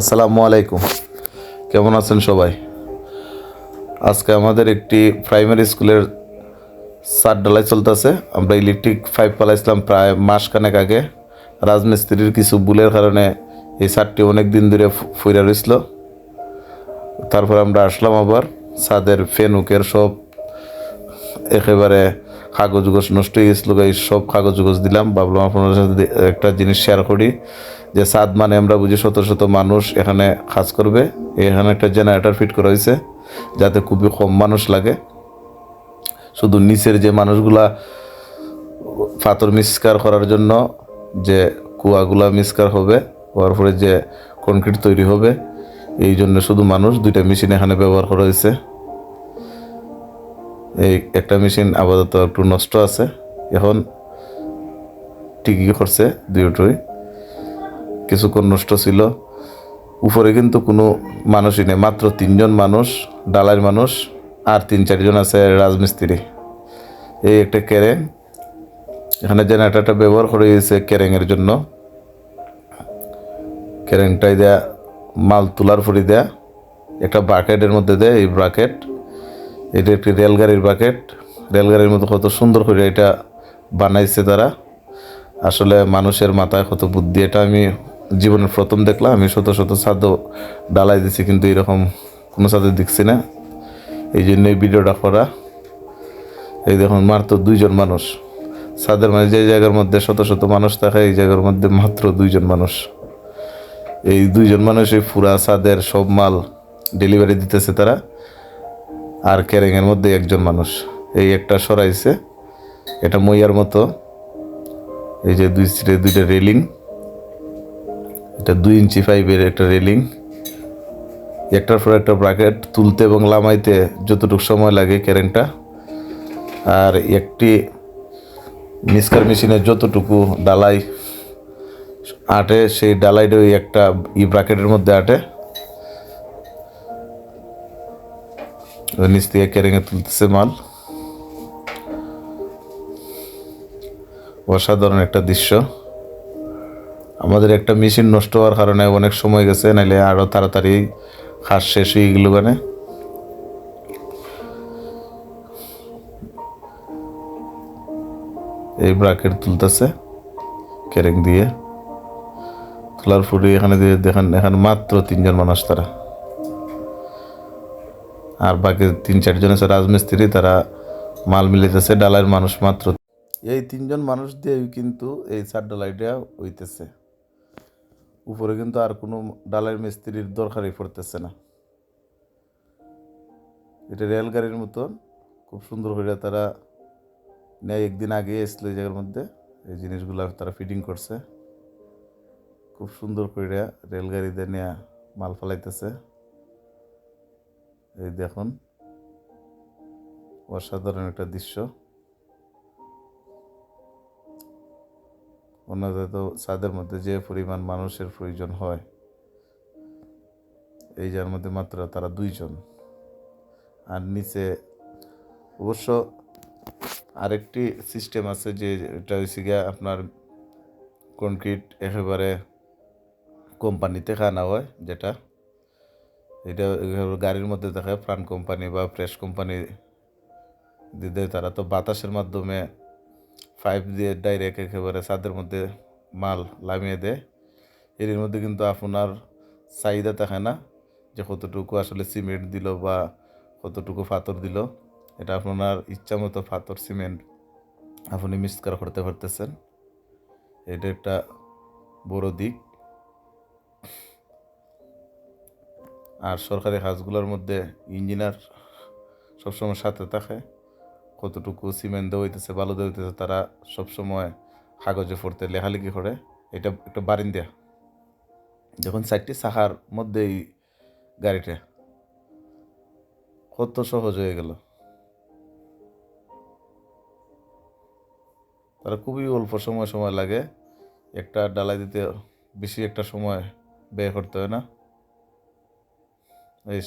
আসসালামু আলাইকুম। কেমন আছেন সবাই? আজকে আমাদের একটি প্রাইমারি স্কুলের সাত ডালাই চলতেছে। আমরা ইলেকট্রিক পাইপ পালাইছিলাম প্রায় মাস খানেক আগে। রাজমিস্ত্রির কিছু ভুলের কারণে এই সারটি অনেক দিন ধরে ফুইরা রয়েছিল তারপর আমরা আসলাম আবার। ছাদের ফেনুকের সব একেবারে কাগজ উগজ নষ্ট হয়ে গেছিল। এই সব কাগজ উগজ দিলাম। ভাবলাম আপনাদের সাথে একটা জিনিস শেয়ার করি। যে সাদ মানে আমরা বুঝি শত শত মানুষ এখানে কাজ করবে। এখানে একটা জেনারেটর ফিট করা হয়েছে, যাতে খুবই কম মানুষ লাগে। শুধু নিচের যে মানুষগুলা পাথর মিস্কার করার জন্য যে কুয়াগুলা মিস্কার হবে হওয়ার পরে যে কনক্রিট তৈরি হবে, এই জন্য শুধু মানুষ দুইটা মেশিন এখানে ব্যবহার করা হয়েছে। এই একটা মেশিন আপাতত একটু নষ্ট আছে, এখন ঠিকই করছে দুটোই। কিছুক্ষণ নষ্ট ছিল। উপরে কিন্তু কোনো মানুষই নেই, মাত্র তিনজন মানুষ ডালার মানুষ আর তিন চারজন আছে রাজমিস্ত্রি। এই একটা ক্যারেং এখানে জেনারেটারটা ব্যবহার করে দিয়েছে ক্যারেংয়ের জন্য। ক্যারেংটাই দেয়া, মাল তোলার পরে দেয়া। একটা বাকেটের মধ্যে দেয় এই বাকেট এটা একটি রেলগাড়ির বাকেট রেলগাড়ির মতো কত সুন্দর করে এটা বানাইছে তারা। আসলে মানুষের মাথায় কত বুদ্ধি, এটা আমি জীবনের প্রথম দেখলাম, আমি শত শত ছাদ ডালাই দিছি, কিন্তু এরকম কোনো ছাদে দেখছি না। এই জন্য এই ভিডিওটা করা। এই দেখুন, মাত্র দুইজন মানুষ। ছাদের মানে যে জায়গার মধ্যে শত শত মানুষ থাকে, এই জায়গার মধ্যে মাত্র দুইজন মানুষ। এই দুইজন মানুষ এই পুরা ছাদের সব মাল ডেলিভারি দিতেছে তারা, আর ক্যারেংয়ের মধ্যে একজন মানুষ। এই একটা সরাইছে, এটা মইয়ার মতো। এই যে দুই সিটে দুইটা রেলিং। এটা দুই ইঞ্চি পাইপের একটা রেলিং একটার পর একটা ব্রাকেট তুলতে এবং লামাইতে যতটুকু সময় লাগে ক্যারেংটা আর একটি মিসকার মেশিনে যতটুকু ডালাই আটে, সেই ডালাইটা ওই একটা ই ব্রাকেটের মধ্যে আটে। নিচ থেকে ক্যারেঙে তুলতেছে মাল। অসাধারণ একটা দৃশ্য। আমাদের একটা মেশিন নষ্ট হওয়ার কারণে অনেক সময় গেছে, নাইলে আরও তাড়াতাড়ি খাস শেষ হয়ে গেল মানে এই ব্রাকেট তুলতেছে ক্যারেং দিয়ে। তোলার ফুটি এখানে দিয়ে দেখেন, এখানে মাত্র তিনজন মানুষ তারা। আর বাকি তিন চারজন আছে রাজমিস্ত্রি, তারা মাল মিলিতেছে ডালাইয়ের মানুষ মাত্র। এই তিনজন মানুষ দিয়ে কিন্তু এই চার ডালাইটা হইতেছে। উপরে কিন্তু আর কোনো ডালাইয়ের মিস্ত্রির দরকারই পড়তেছে না। এটা রেলগাড়ির মতন, খুব সুন্দর করে তারা নেয় একদিন আগে এসলো এই জায়গার মধ্যে। এই জিনিসগুলো তারা ফিটিং করছে। খুব সুন্দর করে রেলগাড়িতে নিয়ে মাল ফেলাইতেছে। এই দেখুন, অসাধারণ একটা দৃশ্য। অন্যদের তো ছাদের মধ্যে যে পরিমাণ মানুষের প্রয়োজন হয়, এই যার মধ্যে মাত্র তারা দুইজন। আর নিচে অবশ্য আরেকটি সিস্টেম আছে যে এটা হয়েছে গিয়া আপনার কনক্রিট একেবারে কোম্পানিতে খানা হয়, যেটা এটা গাড়ির মধ্যে দেখে প্রাণ কোম্পানি বা ফ্রেশ কোম্পানি দিতে তারা। তো বাতাসের মাধ্যমে পাইপ দিয়ে ডাইরেক্ট একেবারে ছাদের মধ্যে মাল লামিয়ে দেয়। এর মধ্যে কিন্তু আপনার চাহিদা থাকে না যে কতটুকু আসলে সিমেন্ট দিল বা কতটুকু পাথর দিল। এটা আপনার ইচ্ছা মতো পাথর সিমেন্ট আপনি মিক্সকার করতে পারতেছেন। এটা একটা বড় দিক। আর সরকারি কাজগুলোর মধ্যে ইঞ্জিনিয়ার সবসময় সাথে থাকে। কতটুকু সিমেন্ট দেওয়া হইতেছে, বালু দেওয়া হইতেছে, তারা সবসময় কাগজে পড়তে লেখালেখি করে। এটা একটা বারিন্দা। যখন চারটি সাহার মধ্যে এই গাড়িটা, কত সহজ হয়ে গেল। তারা খুবই অল্প সময় সময় লাগে। একটা ডালাই দিতে বেশি একটা সময় ব্যয় করতে হয় না। এই